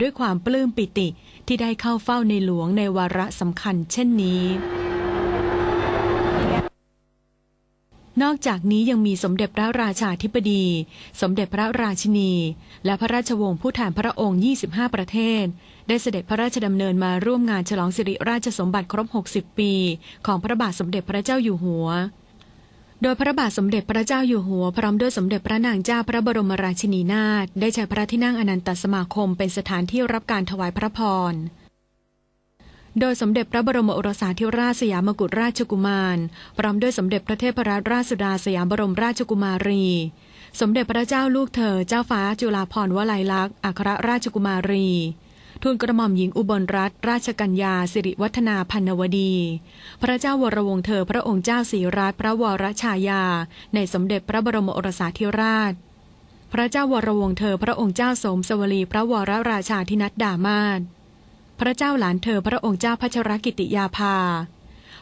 ด้วยความปลื้มปิติที่ได้เข้าเฝ้าในหลวงในวาระสำคัญเช่นนี้ นอกจากนี้ยังมีสมเด็จพระราชาธิบดี สมเด็จพระราชินี และพระราชวงศ์ผู้แทนพระองค์ 25 ประเทศ ได้เสด็จพระราชดำเนินมาร่วมงานฉลองสิริราชสมบัติครบ 60 ปี ของพระบาทสมเด็จพระเจ้าอยู่หัว โดยพระบาทสมเด็จพระเจ้าอยู่หัว พร้อมด้วยสมเด็จพระนางเจ้าพระบรมราชินีนาถได้ใช้พระที่นั่งอนันตสมาคมเป็นสถานที่รับการถวายพระพร โดยสมเด็จพระบรมโอรสาธิราชสยามกุฎราชกุมาร พร้อมด้วยสมเด็จพระเทพรัตนราชสุดาสยามบรมราชกุมารี สมเด็จพระเจ้าลูกเธอ เจ้าฟ้าจุฬาภรณ์วลัยลักษณ์อัครราชกุมารี ทูลกระหม่อมหญิงอุบลรัตนราชกัญญาสิริวัฒนาพันนวดี พระเจ้าวรวงเธอพระองค์เจ้าศรีรัตนพระวรชายา ในสมเด็จพระบรมโอรสาธิราช พระเจ้าวรวงเธอพระองค์เจ้าสมสวลีพระวรราชาธินัดดามาศพระเจ้าหลานเธอพระองค์เจ้าพัชรกิติยาภา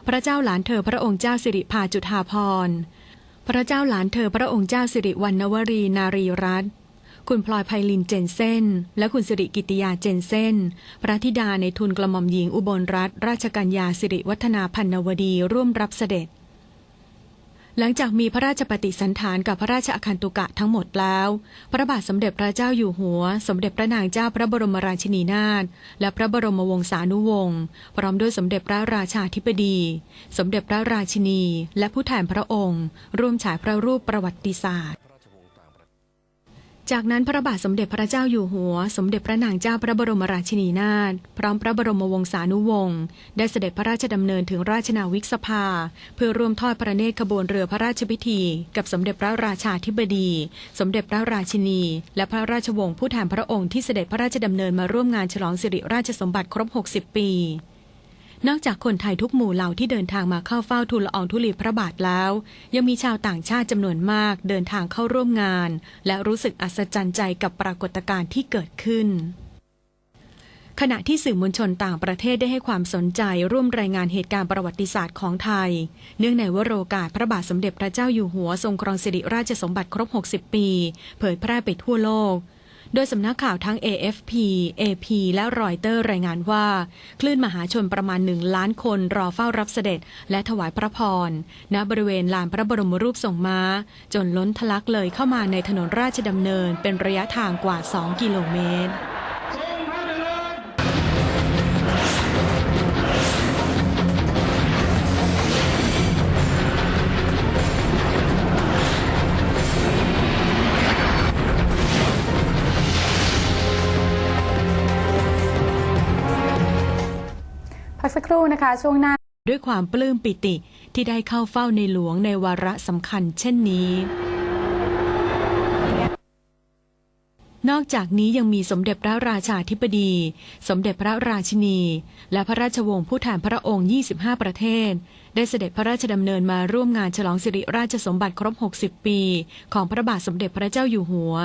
พระเจ้าหลานเธอพระองค์เจ้าสิริภาจุฑาพร พระเจ้าหลานเธอพระองค์เจ้าสิริวัณณวรีนารีรัตน์ คุณพลอยไพลินเจนเซนและคุณสิริกิติยาเจนเซนพระธิดาในทุนกระหม่อมหญิงอุบลรัตนราชกัญญาสิริวัฒนาพันนวดีร่วมรับเสด็จ หลังจากมีพระราชปฏิสันถานกับพระราชอาคันตุกะทั้งหมดแล้ว พระบาทสมเด็จพระเจ้าอยู่หัว สมเด็จพระนางเจ้าพระบรมราชินีนาถและพระบรมวงศานุวงศ์พร้อมด้วยสมเด็จพระราชาธิบดี สมเด็จพระราชินี และผู้แทนพระองค์ ร่วมฉายพระรูปประวัติศาสตร์ จากนั้นพระบาทสมเด็จพระเจ้าอยู่หัว สมเด็จพระนางเจ้าพระบรมราชินีนาถพร้อมพระบรมวงศานุวงศ์ได้เสด็จพระราชดำเนินถึงราชนาวิกสภา เพื่อร่วมทอดพระเนตรขบวนเรือพระราชพิธี กับสมเด็จพระราชาธิบดี สมเด็จพระราชินี และพระราชวงศ์ผู้แทนพระองค์ที่เสด็จพระราชดำเนินมาร่วมงานฉลองสิริราชสมบัติครบ 60 ปี นอกจากคนไทยทุกหมู่เหล่าที่เดินทางมาเข้าเฝ้าทูลละอองธุลีพระบาทแล้ว ยังมีชาวต่างชาติจำนวนมากเดินทางเข้าร่วมงาน และรู้สึกอัศจรรย์ใจกับปรากฏการณ์ที่เกิดขึ้นขณะที่สื่อมวลชนต่างประเทศได้ให้ความสนใจร่วมรายงานเหตุการณ์ประวัติศาสตร์ของไทย เนื่องในวโรกาสพระบาทสมเด็จพระเจ้าอยู่หัวทรงครองสิริราชสมบัติครบ 60 ปี เผยแพร่ไปทั่วโลก โดยสำนักข่าวทั้ง AFP AP และรอยเตอร์รายงานว่า คลื่นมหาชนประมาณหนึ่งล้านคนรอเฝ้ารับเสด็จ และถวายพระพร ณ บริเวณลานพระบรมรูปทรงม้า จนล้นทะลักเลยเข้ามาในถนนราชดำเนินเป็นระยะทางกว่า 2 กิโลเมตร กสักครู่นะคะ ช่วงหน้า ด้วยความปลื้มปิติที่ได้เข้าเฝ้าในหลวงในวาระสำคัญเช่นนี้ นอกจากนี้ยังมีสมเด็จพระราชาธิบดี สมเด็จพระราชินี และพระราชวงศ์ผู้แทนพระองค์ 25 ประเทศ ได้เสด็จพระราชดำเนินมาร่วมงานฉลองสิริราชสมบัติครบ 60 ปี ของพระบาทสมเด็จพระเจ้าอยู่หัว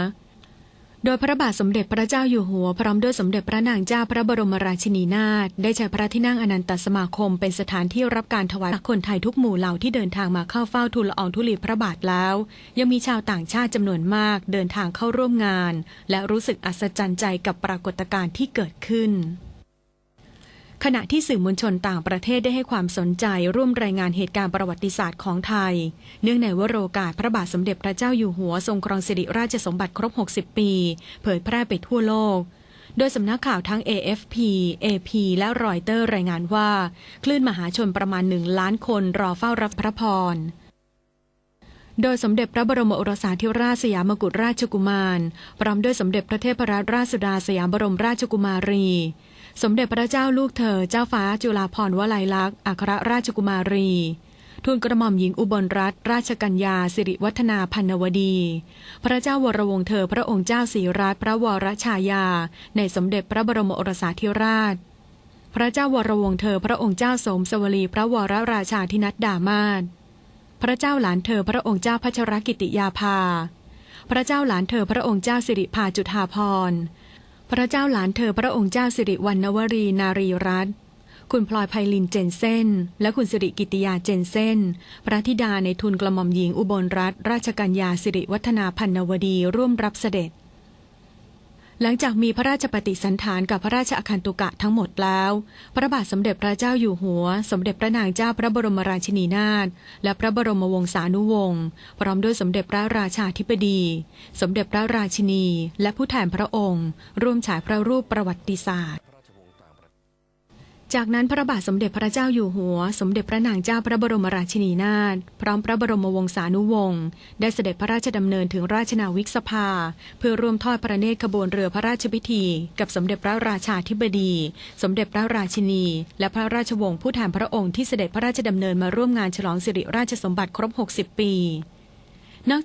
โดยพระบาทสมเด็จพระเจ้าอยู่หัว พร้อมด้วยสมเด็จพระนางเจ้าพระบรมราชินีนาถได้ใช้พระที่นั่งอนันตสมาคม เป็นสถานที่รับการถวายคนไทยทุกหมู่เหล่าที่เดินทางมาเข้าเฝ้าทูลละอองธุลีพระบาทแล้ว ยังมีชาวต่างชาติจำนวนมากเดินทางเข้าร่วมงาน และรู้สึกอัศจรรย์ใจกับปรากฏการณ์ที่เกิดขึ้น ขณะที่สื่อมวลชนต่างประเทศได้ให้ความสนใจร่วมรายงานเหตุการณ์ประวัติศาสตร์ของไทย เนื่องในวโรกาสพระบาทสมเด็จพระเจ้าอยู่หัวทรงครองสิริราชสมบัติครบ 60 ปี เผยแพร่ไปทั่วโลก โดยสำนักข่าวทั้ง AFP AP และรอยเตอร์รายงานว่า คลื่นมหาชนประมาณหนึ่งล้านคนรอเฝ้ารับพระพรโดยสมเด็จพระบรมโอรสาธิราชสยามกุฎราชกุมาร พร้อมด้วยสมเด็จพระเทพรัตนราชสุดาสยามบรมราชกุมารี สมเด็จพระเจ้าลูกเธอเจ้าฟ้าจุฬาภรณ์วลัยลักษณ์อัครราชกุมารี ทูลกระหม่อมหญิงอุบลรัตนราชกัญญาสิริวัฒนาพันวดี พระเจ้าวรวงเธอพระองค์เจ้าศรีรัตนพระวรชายา ในสมเด็จพระบรมโอรสาธิราช พระเจ้าวรวงเธอพระองค์เจ้าสมสวลีพระวรราชาธินัดดามาศพระเจ้าหลานเธอพระองค์เจ้าพัชรกิติยาภา พระเจ้าหลานเธอพระองค์เจ้าสิริภาจุฑาพร พระเจ้าหลานเธอพระองค์เจ้าสิริวัณณวรีนารีรัตน์คุณพลอยไพลินเจนเซนและคุณสิริกิติยาเจนเซนพระธิดาในทุนกระหม่อมหญิงอุบลรัตนราชกัญญาสิริวัฒนาพันนวดีร่วมรับเสด็จ หลังจากมีพระราชปฏิสันถานกับพระราชอาคันตุกะทั้งหมดแล้ว พระบาทสมเด็จพระเจ้าอยู่หัว สมเด็จพระนางเจ้าพระบรมราชินีนาถ และพระบรมวงศานุวงศ์พร้อมด้วยสมเด็จพระราชาธิบดี สมเด็จพระราชินี และผู้แทนพระองค์ ร่วมฉายพระรูปประวัติศาสตร์ จากนั้นพระบาทสมเด็จพระเจ้าอยู่หัว สมเด็จพระนางเจ้าพระบรมราชินีนาถพร้อมพระบรมวงศานุวงศ์ได้เสด็จพระราชดำเนินถึงราชนาวิกสภา เพื่อร่วมทอดพระเนตรขบวนเรือพระราชพิธี กับสมเด็จพระราชาธิบดี สมเด็จพระราชินี และพระราชวงศ์ผู้แทนพระองค์ที่เสด็จพระราชดำเนินมาร่วมงานฉลองสิริราชสมบัติครบ 60 ปีนอกจาก